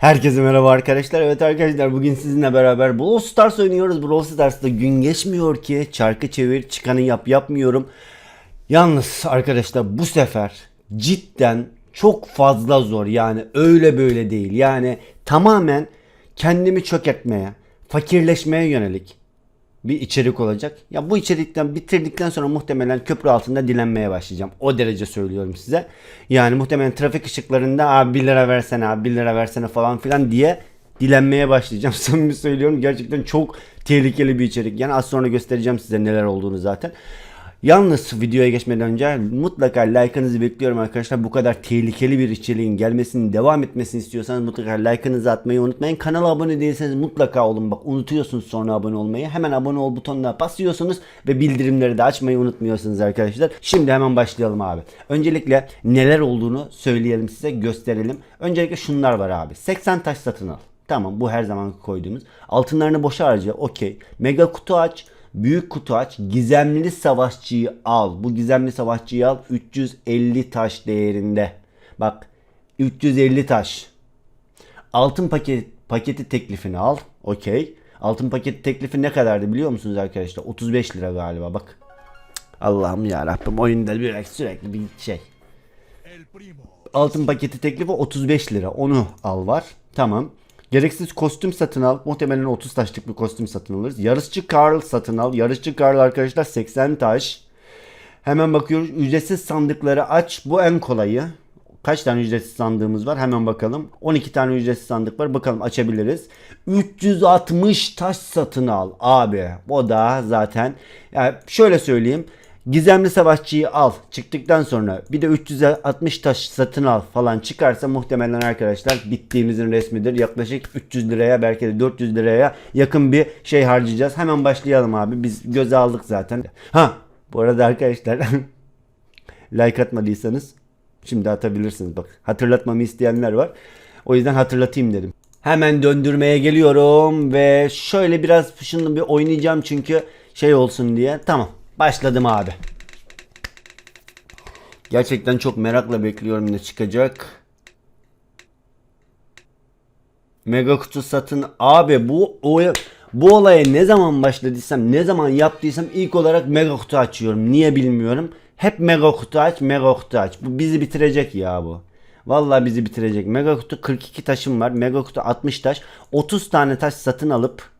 Herkese merhaba arkadaşlar. Evet arkadaşlar bugün sizinle beraber Brawl Stars oynuyoruz. Brawl Stars'ta gün geçmiyor ki çarkı çevir çıkanı yap yapmıyorum. Yalnız arkadaşlar bu sefer cidden çok fazla zor yani öyle böyle değil. Yani tamamen kendimi çökertmeye, fakirleşmeye yönelik bir içerik olacak. Ya bu içerikten bitirdikten sonra muhtemelen köprü altında dilenmeye başlayacağım. O derece söylüyorum size. Yani muhtemelen trafik ışıklarında abi 1 lira versene abi 1 lira versene falan filan diye dilenmeye başlayacağım. Samimi söylüyorum gerçekten çok tehlikeli bir içerik. Yani az sonra göstereceğim size neler olduğunu zaten. Yalnız videoya geçmeden önce mutlaka like'ınızı bekliyorum arkadaşlar. Bu kadar tehlikeli bir içeriğin gelmesini, devam etmesini istiyorsanız mutlaka like'ınızı atmayı unutmayın. Kanala abone değilseniz mutlaka olun. Bak unutuyorsunuz sonra abone olmayı. Hemen abone ol butonuna basıyorsunuz ve bildirimleri de açmayı unutmuyorsunuz arkadaşlar. Şimdi hemen başlayalım abi. Öncelikle neler olduğunu söyleyelim size, gösterelim. Öncelikle şunlar var abi. 80 taş satın al. Tamam bu her zaman koyduğumuz. Altınlarını boşa harca okey. Mega kutu aç. Büyük kutu aç. Gizemli savaşçıyı al. Bu gizemli savaşçıyı al. 350 taş değerinde. Bak 350 taş. Altın paket paketi teklifini al. Okey. Altın paketi teklifi ne kadardı biliyor musunuz arkadaşlar? 35 lira galiba bak. Allah'ım ya Rabbim oyunda bir sürekli bir şey. Altın paketi teklifi 35 lira. Onu al var. Tamam. Gereksiz kostüm satın al. Muhtemelen 30 taşlık bir kostüm satın alırız. Yarışçı Karl satın al. Yarışçı Karl arkadaşlar 80 taş. Hemen bakıyoruz. Ücretsiz sandıkları aç. Bu en kolayı. Kaç tane ücretsiz sandığımız var? Hemen bakalım. 12 tane ücretsiz sandık var. Bakalım açabiliriz. 360 taş satın al. Abi o da zaten. Yani şöyle söyleyeyim. Gizemli savaşçıyı al. Çıktıktan sonra bir de 360 taş satın al falan çıkarsa muhtemelen arkadaşlar bittiğimizin resmidir. Yaklaşık 300 liraya belki de 400 liraya yakın bir şey harcayacağız. Hemen başlayalım abi. Biz göze aldık zaten. Ha bu arada arkadaşlar like atmadıysanız şimdi atabilirsiniz bak. Hatırlatmamı isteyenler var. O yüzden hatırlatayım dedim. Hemen döndürmeye geliyorum ve şöyle biraz şunu bir oynayacağım çünkü şey olsun diye. Tamam. Başladım abi. Gerçekten çok merakla bekliyorum ne çıkacak. Mega kutu satın abi bu o bu olaya ne zaman başladıysam ne zaman yaptıysam ilk olarak mega kutu açıyorum. Niye bilmiyorum. Hep mega kutu aç, mega kutu aç. Bu bizi bitirecek ya bu. Vallahi bizi bitirecek. Mega kutu 42 taşım var. Mega kutu 60 taş. 30 tane taş satın alıp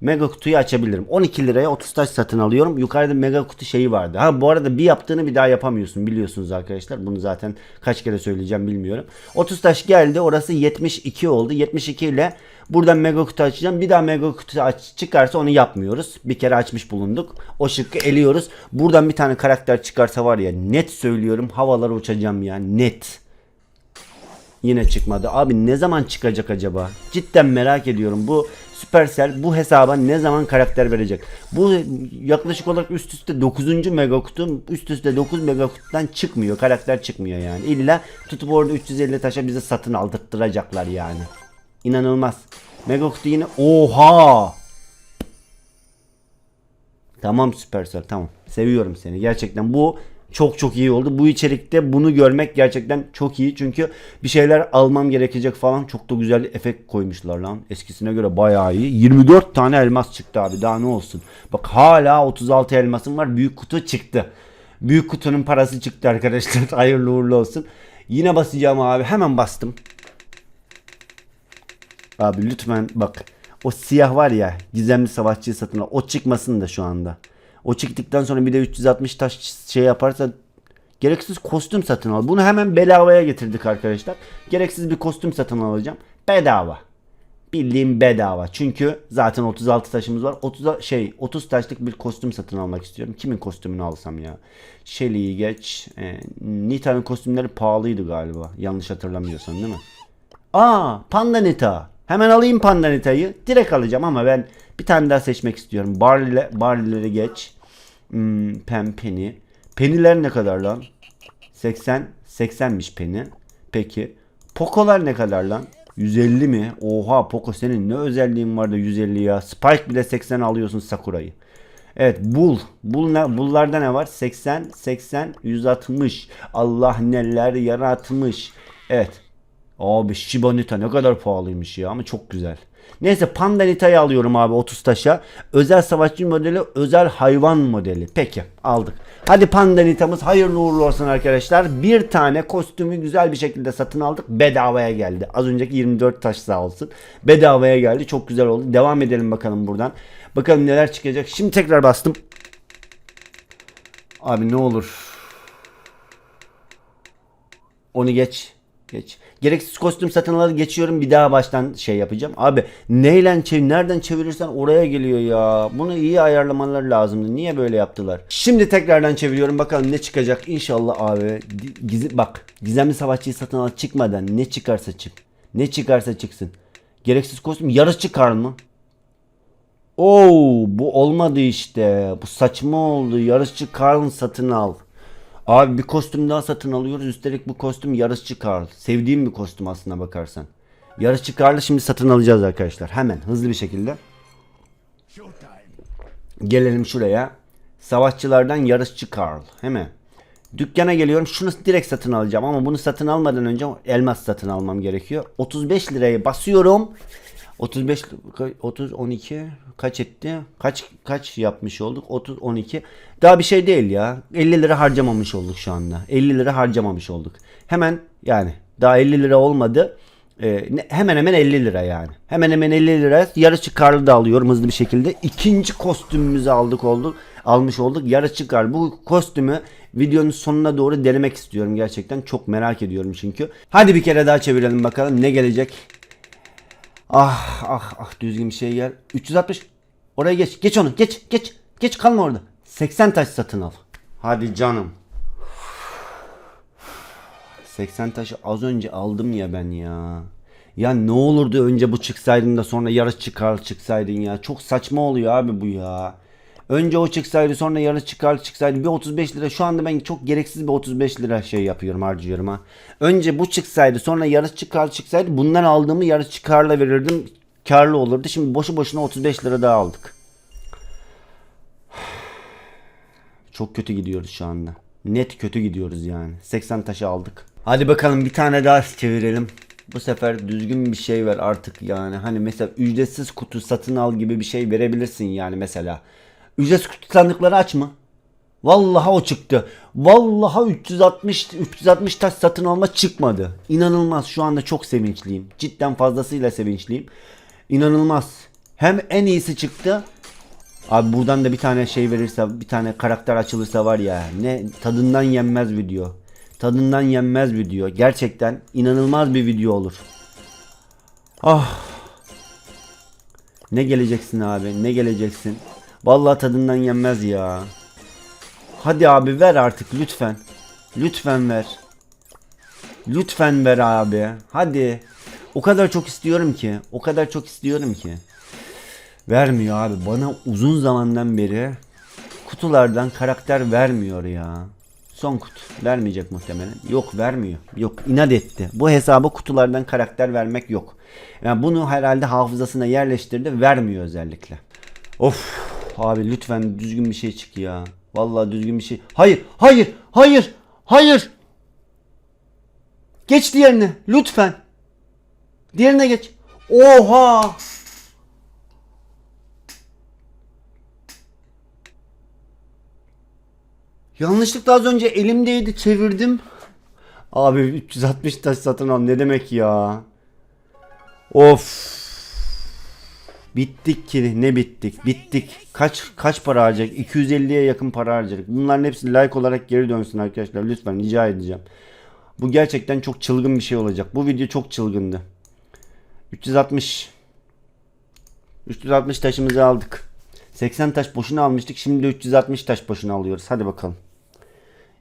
Mega kutuyu açabilirim. 12 liraya 30 taş satın alıyorum. Yukarıda mega kutu şeyi vardı. Ha bu arada bir yaptığını bir daha yapamıyorsun biliyorsunuz arkadaşlar. Bunu zaten kaç kere söyleyeceğim bilmiyorum. 30 taş geldi. Orası 72 oldu. 72 ile buradan mega kutu açacağım. Bir daha mega kutu aç çıkarsa onu yapmıyoruz. Bir kere açmış bulunduk. O şıkkı eliyoruz. Buradan bir tane karakter çıkarsa var ya net söylüyorum havalara uçacağım ya net. Yine çıkmadı. Abi ne zaman çıkacak acaba? Cidden merak ediyorum. Bu Supercell bu hesaba ne zaman karakter verecek? Bu yaklaşık olarak üst üste 9. mega kutu üst üste 9 mega kutudan çıkmıyor. Karakter çıkmıyor yani. İlla tutup orada 350 taşa bize satın aldırtacaklar yani. İnanılmaz. Mega kutu yine oha. Tamam Supercell tamam. Seviyorum seni. Gerçekten bu çok çok iyi oldu. Bu içerikte bunu görmek gerçekten çok iyi. Çünkü bir şeyler almam gerekecek falan. Çok da güzel efekt koymuşlar lan. Eskisine göre bayağı iyi. 24 tane elmas çıktı abi. Daha ne olsun. Bak hala 36 elmasım var. Büyük kutu çıktı. Büyük kutunun parası çıktı arkadaşlar. Hayırlı uğurlu olsun. Yine basacağım abi. Hemen bastım. Abi lütfen bak. O siyah var ya gizemli savaşçıyı satın al. O çıkmasın da şu anda. O çıktıktan sonra bir de 360 taş şey yaparsa gereksiz kostüm satın al. Bunu hemen bedavaya getirdik arkadaşlar. Gereksiz bir kostüm satın alacağım. Bedava. Bildiğim bedava. Çünkü zaten 36 taşımız var. 30 şey 30 taşlık bir kostüm satın almak istiyorum. Kimin kostümünü alsam ya? Shelly'yi geç. E, Nita'nın kostümleri pahalıydı galiba. Yanlış hatırlamıyorsam değil mi? Aa, Panda Nita. Hemen alayım Panda Nita'yı. Direkt alacağım ama ben bir tane daha seçmek istiyorum. Barley, Barley'leri geç. Hmm, pen Penny. Penny'ler ne kadar lan? 80 80'miş Penny. Peki. Poco'lar ne kadar lan? 150 mi? Oha Poco senin ne özelliğin var da 150 ya. Spike bile 80 alıyorsun Sakura'yı. Evet Bull. Bull ne, Bull'larda ne var? 80, 80, 160. Allah neler yaratmış. Evet. Abi Shiba Nita ne kadar pahalıymış ya ama çok güzel. Neyse Panda Nita'yı alıyorum abi 30 taşa. Özel savaşçı modeli, özel hayvan modeli. Peki aldık. Hadi Panda Nita'mız hayırlı uğurlu olsun arkadaşlar. Bir tane kostümü güzel bir şekilde satın aldık. Bedavaya geldi. Az önceki 24 taş sağ olsun. Bedavaya geldi. Çok güzel oldu. Devam edelim bakalım buradan. Bakalım neler çıkacak. Şimdi tekrar bastım. Abi ne olur. Onu geç. Geç. Gereksiz kostüm satın alıp geçiyorum bir daha baştan şey yapacağım. Abi neyle çevir, nereden çevirirsen oraya geliyor ya. Bunu iyi ayarlamalar lazımdı. Niye böyle yaptılar? Şimdi tekrardan çeviriyorum bakalım ne çıkacak. İnşallah abi. Gizi, bak gizemli savaşçıyı satın al çıkmadan ne çıkarsa çık. Ne çıkarsa çıksın. Gereksiz kostüm yarış çıkar mı? Oo bu olmadı işte. Bu saçma oldu. Yarışçı Karl satın al. Abi bir kostüm daha satın alıyoruz. Üstelik bu kostüm yarışçı Karl. Sevdiğim bir kostüm aslına bakarsan. Yarışçı Karl'ı şimdi satın alacağız arkadaşlar. Hemen hızlı bir şekilde. Gelelim şuraya. Savaşçılardan yarışçı Karl. Hemen. Dükkana geliyorum. Şunu direkt satın alacağım ama bunu satın almadan önce elmas satın almam gerekiyor. 35 liraya basıyorum. 35 30 12 kaç etti? Kaç kaç yapmış olduk? 30 12. Daha bir şey değil ya. 50 lira harcamamış olduk şu anda. 50 lira harcamamış olduk. Hemen yani daha 50 lira olmadı. Ee, hemen hemen 50 lira yani. Hemen hemen 50 lira. Yarışçı karlı da alıyorum hızlı bir şekilde. İkinci kostümümüzü aldık olduk. Almış olduk. Yarışçı kar. Bu kostümü videonun sonuna doğru denemek istiyorum gerçekten. Çok merak ediyorum çünkü. Hadi bir kere daha çevirelim bakalım ne gelecek. Ah ah ah düzgün bir şey gel. 360. Oraya geç. Geç onu. Geç geç. Geç kalma orada. 80 taş satın al. Hadi canım. 80 taşı az önce aldım ya ben ya. Ya ne olurdu önce bu çıksaydın da sonra yarış çıkar çıksaydın ya. Çok saçma oluyor abi bu ya. Önce o çıksaydı sonra yarış çıkar çıksaydı bir 35 lira. Şu anda ben çok gereksiz bir 35 lira şey yapıyorum harcıyorum ha. Önce bu çıksaydı sonra yarış çıkar çıksaydı bundan aldığımı yarış çıkarla verirdim. Karlı olurdu. Şimdi boşu boşuna 35 lira daha aldık. Çok kötü gidiyoruz şu anda. Net kötü gidiyoruz yani. 80 taşı aldık. Hadi bakalım bir tane daha çevirelim. Bu sefer düzgün bir şey ver artık yani. Hani mesela ücretsiz kutu satın al gibi bir şey verebilirsin yani mesela. Ücretsiz kutu sandıkları açma. Vallahi o çıktı. Vallahi 360 360 taş satın alma çıkmadı. İnanılmaz. Şu anda çok sevinçliyim. Cidden fazlasıyla sevinçliyim. İnanılmaz. Hem en iyisi çıktı. Abi buradan da bir tane şey verirse, bir tane karakter açılırsa var ya ne tadından yenmez video. Tadından yenmez video. Gerçekten inanılmaz bir video olur. Ah. Ne geleceksin abi? Ne geleceksin? Vallahi tadından yenmez ya. Hadi abi ver artık lütfen. Lütfen ver. Lütfen ver abi. Hadi. O kadar çok istiyorum ki. O kadar çok istiyorum ki. Vermiyor abi. Bana uzun zamandan beri kutulardan karakter vermiyor ya. Son kutu. Vermeyecek muhtemelen. Yok vermiyor. Yok inat etti. Bu hesaba kutulardan karakter vermek yok. Yani bunu herhalde hafızasına yerleştirdi. Vermiyor özellikle. Of abi lütfen düzgün bir şey çık ya. Vallahi düzgün bir şey. Hayır, hayır, hayır, hayır. Geç diğerine lütfen. Diğerine geç. Oha! Yanlışlıkla az önce elimdeydi çevirdim. Abi 360 taş satın al ne demek ya? Of. Bittik ki ne bittik bittik. Kaç kaç para harcayacak? 250'ye yakın para harcadık. Bunların hepsi like olarak geri dönsün arkadaşlar. Lütfen rica edeceğim. Bu gerçekten çok çılgın bir şey olacak. Bu video çok çılgındı. 360 360 taşımızı aldık. 80 taş boşuna almıştık. Şimdi de 360 taş boşuna alıyoruz. Hadi bakalım.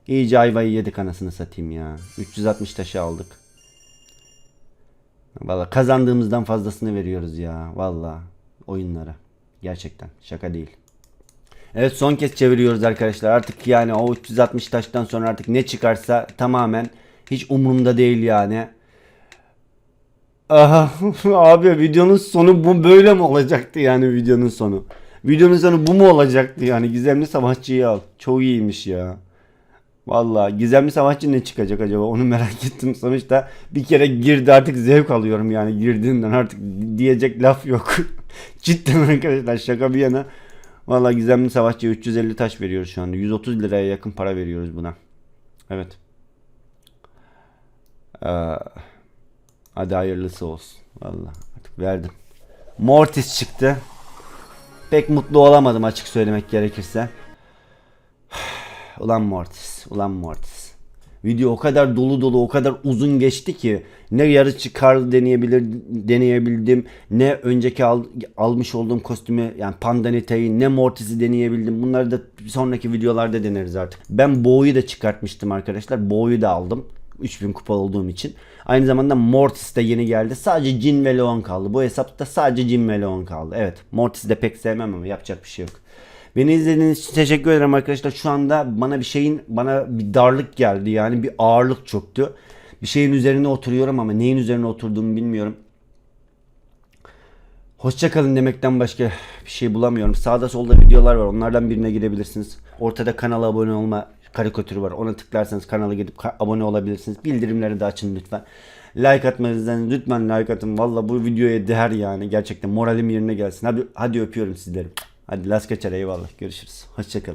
İyice ayvayı yedik anasını satayım ya. 360 taşı aldık. Valla kazandığımızdan fazlasını veriyoruz ya. Valla oyunlara. Gerçekten şaka değil. Evet son kez çeviriyoruz arkadaşlar. Artık yani o 360 taştan sonra artık ne çıkarsa tamamen hiç umurumda değil yani. Aha, abi videonun sonu bu böyle mi olacaktı yani videonun sonu? Videonun sonu bu mu olacaktı yani gizemli savaşçıyı al. Çok iyiymiş ya. Vallahi gizemli savaşçı ne çıkacak acaba onu merak ettim. Sonuçta bir kere girdi artık zevk alıyorum yani girdiğinden artık diyecek laf yok. Cidden arkadaşlar şaka bir yana. Vallahi gizemli savaşçı 350 taş veriyoruz şu anda. 130 liraya yakın para veriyoruz buna. Evet. Ee, hadi hayırlısı olsun. Vallahi artık verdim. Mortis çıktı. Pek mutlu olamadım açık söylemek gerekirse. Ulan Mortis, ulan Mortis. Video o kadar dolu dolu, o kadar uzun geçti ki ne yarı çıkar deneyebilir deneyebildim, ne önceki al- almış olduğum kostümü yani Pandanite'yi, ne Mortis'i deneyebildim. Bunları da sonraki videolarda deneriz artık. Ben Bo'yu da çıkartmıştım arkadaşlar. Bo'yu da aldım. 3000 kupa olduğum için. Aynı zamanda Mortis de yeni geldi. Sadece Jin ve Leon kaldı. Bu hesapta sadece Jin ve Leon kaldı. Evet. Mortis'i de pek sevmem ama yapacak bir şey yok. Beni izlediğiniz için teşekkür ederim arkadaşlar. Şu anda bana bir şeyin bana bir darlık geldi. Yani bir ağırlık çöktü. Bir şeyin üzerine oturuyorum ama neyin üzerine oturduğumu bilmiyorum. Hoşçakalın demekten başka bir şey bulamıyorum. Sağda solda videolar var. Onlardan birine girebilirsiniz. Ortada kanala abone olma karikatürü var. Ona tıklarsanız kanala gidip ka- abone olabilirsiniz. Bildirimleri de açın lütfen. Like atmanızdan lütfen like atın. Valla bu videoya değer yani. Gerçekten moralim yerine gelsin. Hadi, hadi öpüyorum sizleri. Hadi las kaçar eyvallah. Görüşürüz. Hoşçakalın.